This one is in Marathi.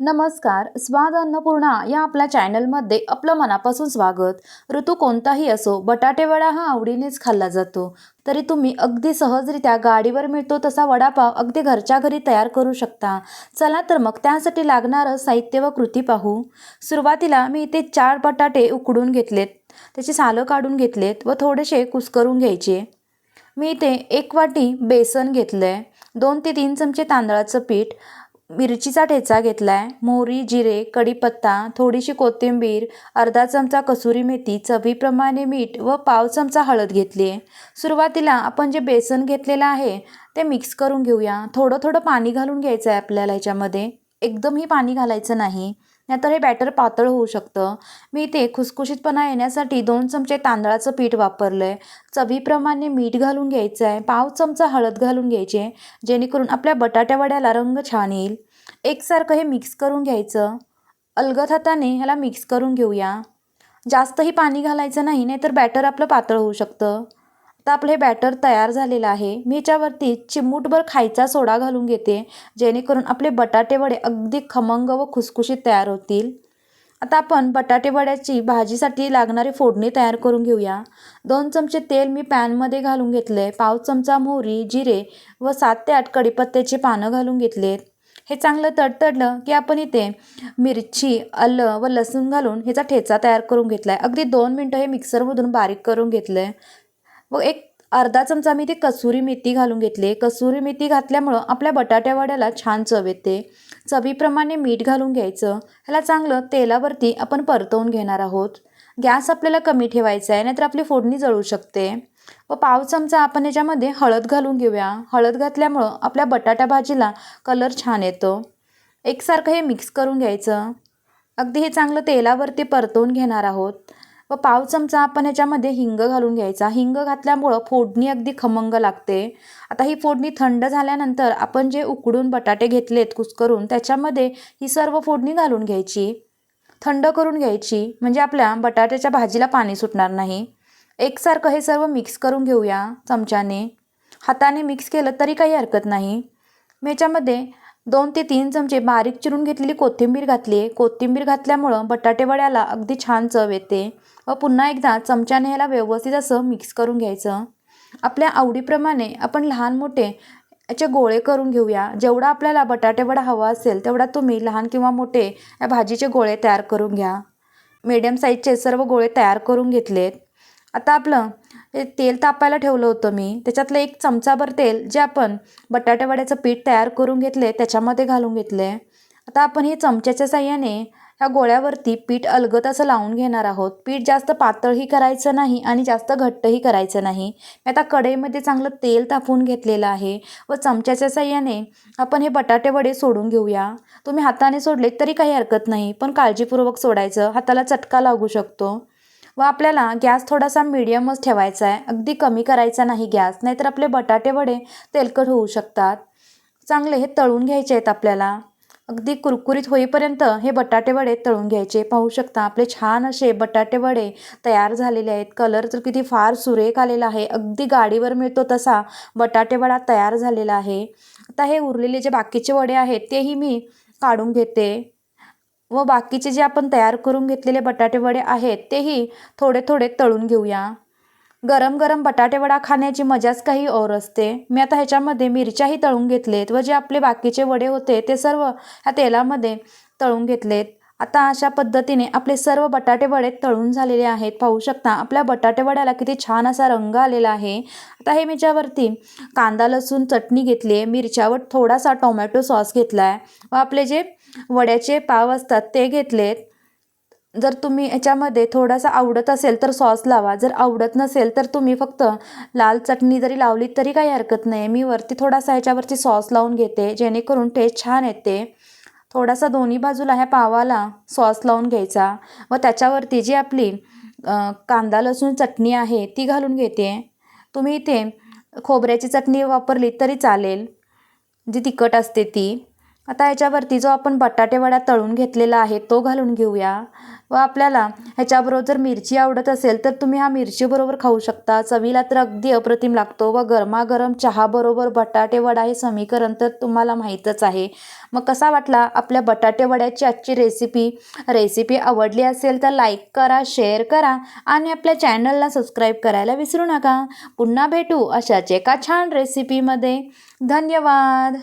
नमस्कार स्वाद अन्नपूर्णा या आपल्या चॅनलमध्ये आपलं मनापासून स्वागत. ऋतू कोणताही असो बटाटेवडा हा आवडीनेच खाल्ला जातो. तरी तुम्ही अगदी सहजरित्या गाडीवर मिळतो तसा वडापाव अगदी घरच्या घरी तयार करू शकता. चला तर मग त्यासाठी लागणारं साहित्य व कृती पाहू. सुरुवातीला मी इथे चार बटाटे उकडून घेतलेत. त्याची सालं काढून घेतलेत व थोडेसे कुस्करून घ्यायचे. मी इथे एक वाटी बेसन घेतलं आहे दोन ते तीन चमचे तांदळाचं पीठ. मिरचीचा ठेचा घेतला आहे मोहरी जिरे कढीपत्ता थोडीशी कोथिंबीर अर्धा चमचा कसुरी मेथी चवीप्रमाणे मीठ व पाव चमचा हळद घेतली आहे सुरुवातीला आपण जे बेसन घेतलेलं आहे ते मिक्स करून घेऊया. थोडं थोडं पाणी घालून घ्यायचं आहे आपल्याला ह्याच्यामध्ये एकदमही पाणी घालायचं नाही. नाहीतर हे बॅटर पातळ होऊ शकतं. मी इथे खुसखुशीतपणा येण्यासाठी दोन चमचे तांदळाचं पीठ वापरलं आहे चवीप्रमाणे मीठ घालून घ्यायचं आहे पाव चमचा हळद घालून घ्यायचे जेणेकरून आपल्या बटाट्या वड्याला रंग छान येईल. एकसारखं हे मिक्स करून घ्यायचं. अलगद हाताने ह्याला मिक्स करून घेऊया. जास्तही पाणी घालायचं नाही नाहीतर बॅटर आपलं पातळ होऊ शकतं. आता आपलं हे बॅटर तयार झालेलं आहे. मी याच्यावरती चिमूटभर खायचा सोडा घालून घेते जेणेकरून आपले बटाटे वडे अगदी खमंग व खुसखुशीत तयार होतील. आता आपण बटाटे वड्याची भाजीसाठी लागणारी फोडणी तयार करून घेऊया. दोन चमचे तेल मी पॅनमध्ये घालून घेतले पाव चमचा मोहरी जिरे व सात ते आठ कडीपत्त्याची पानं घालून घेतलेत. हे चांगलं तडतडलं की आपण इथे मिरची आलं व लसूण घालून ह्याचा ठेचा तयार करून घेतला आहे अगदी दोन मिनटं हे मिक्सरमधून बारीक करून घेतलं आहे व एक अर्धा चमचा मी ती कसुरी मेथी घालून घेतली. कसुरी मेथी घातल्यामुळं आपल्या बटाट्यावड्याला छान चव येते. चवीप्रमाणे मीठ घालून घ्यायचं. ह्याला चांगलं तेलावरती आपण परतवून घेणार आहोत. गॅस आपल्याला कमी ठेवायचा आहे नाहीतर आपली फोडणी जळू शकते. व पाव चमचा आपण याच्यामध्ये हळद घालून घेऊया. हळद घातल्यामुळं आपल्या बटाटा भाजीला कलर छान येतो. एकसारखं हे मिक्स करून घ्यायचं. अगदी हे चांगलं तेलावरती परतवून घेणार आहोत. व पाव चमचा आपण ह्याच्यामध्ये हिंग घालून घ्यायचा. हिंग घातल्यामुळं फोडणी अगदी खमंग लागते. आता ही फोडणी थंड झाल्यानंतर आपण जे उकडून बटाटे घेतलेत कुस्करून त्याच्यामध्ये ही सर्व फोडणी घालून घ्यायची. थंड करून घ्यायची. म्हणजे आपल्या बटाट्याच्या भाजीला पाणी सुटणार नाही. एकसारखं हे सर्व मिक्स करून घेऊया चमच्याने. हाताने मिक्स केलं तरी काही हरकत नाही. मी याच्यामध्ये दोन ते तीन चमचे बारीक चिरून घेतलेली कोथिंबीर घातली. आहे कोथिंबीर घातल्यामुळं बटाटेवड्याला अगदी छान चव येते व पुन्हा एकदा चमच्याने ह्याला व्यवस्थित असं मिक्स करून घ्यायचं. आपल्या आवडीप्रमाणे आपण लहान मोठे याचे गोळे करून घेऊया. जेवढा आपल्याला बटाटेवडा हवा असेल तेवढा तुम्ही लहान किंवा मोठे या भाजीचे गोळे तयार करून घ्या. मीडियम साईजचे सर्व गोळे तयार करून घेतलेत. आता आपलं हे तेल तापायला ठेवलं होतं मी. त्याच्यातलं एक चमचाभर तेल जे आपण बटाट्यावड्याचं पीठ तयार करून घेतले त्याच्यामध्ये घालून घेतले. आता आपण हे चमच्याच्या साह्याने ह्या गोळ्यावरती पीठ अलगत असं लावून घेणार आहोत. पीठ जास्त पातळही करायचं नाही आणि जास्त घट्टही करायचं नाही. मी आता कढईमध्ये चांगलं तेल तापवून घेतलेलं आहे व चमच्याच्या साह्याने आपण हे बटाटे वडे सोडून घेऊया. तुम्ही हाताने सोडले तरी काही हरकत नाही पण काळजीपूर्वक सोडायचं. हाताला चटका लागू शकतो. व आपल्याला गॅस थोडासा मिडियमच ठेवायचा आहे. अगदी कमी करायचा नाही गॅस नाहीतर आपले बटाटे वडे तेलकट होऊ शकतात. चांगले हे तळून घ्यायचे आहेत आपल्याला. अगदी कुरकुरीत होईपर्यंत हे बटाटे वडे तळून घ्यायचे. पाहू शकता आपले छान असे बटाटे वडे तयार झालेले आहेत. कलर तर किती फार सुरेख आलेला आहे. अगदी गाडीवर मिळतो तसा बटाटे वडा तयार झालेला आहे. आता हे उरलेले जे बाकीचे वडे आहेत तेही मी काढून घेते. व बाकीचे जे आपण तयार करून घेतलेले बटाटेवडे आहेत तेही थोडे थोडे तळून घेऊया. गरम गरम बटाटेवडा खाण्याची मजाच काही और असते. मी आता ह्याच्यामध्ये मिरच्याही तळून घेतलेत व जे आपले बाकीचे वडे होते ते सर्व ह्या तेलामध्ये तळून घेतलेत. आता अशा पद्धतीने आपले सर्व बटाटे वडे तळून झालेले आहेत. पाहू शकता आपल्या बटाटे वड्याला किती छान असा रंग आलेला आहे. आता हे मी कांदा लसूण चटणी घेतली आहे. मिरच्यावर थोडासा टोमॅटो सॉस घेतला आहे व आपले जे वड्याचे पाव असतात ते घेतलेत. जर तुम्ही याच्यामध्ये थोडासा आवडत असेल तर सॉस लावा. जर आवडत नसेल तर तुम्ही फक्त लाल चटणी जरी लावली तरी काही हरकत नाही. मी वरती थोडासा ह्याच्यावरती सॉस लावून घेते जेणेकरून टेस्ट छान येते. थोडासा दोन्ही बाजूला ह्या पावाला सॉस लावून घ्यायचा. व त्याच्यावरती जी आपली कांदा लसूण चटणी आहे ती घालून घेते. तुम्ही इथे खोबऱ्याची चटणी वापरली तरी चालेल. जी तिखट असते ती. आता ह्याच्यावरती जो आपण बटाटेवडा तळून घेतलेला आहे तो घालून घेऊया. व आपल्याला ह्याच्याबरोबर जर मिरची आवडत असेल तर तुम्ही हा मिरचीबरोबर खाऊ शकता. चवीला तर अगदी अप्रतिम लागतो. व गरमागरम चहाबरोबर बटाटेवडा हे समीकरण तर तुम्हाला माहीतच आहे. मग कसा वाटला आपल्या बटाटेवड्याची आजची रेसिपी रेसिपी आवडली असेल तर लाईक करा शेअर करा आणि आपल्या चॅनलला सबस्क्राईब करायला विसरू नका. पुन्हा भेटू अशाच एका छान रेसिपीमध्ये धन्यवाद!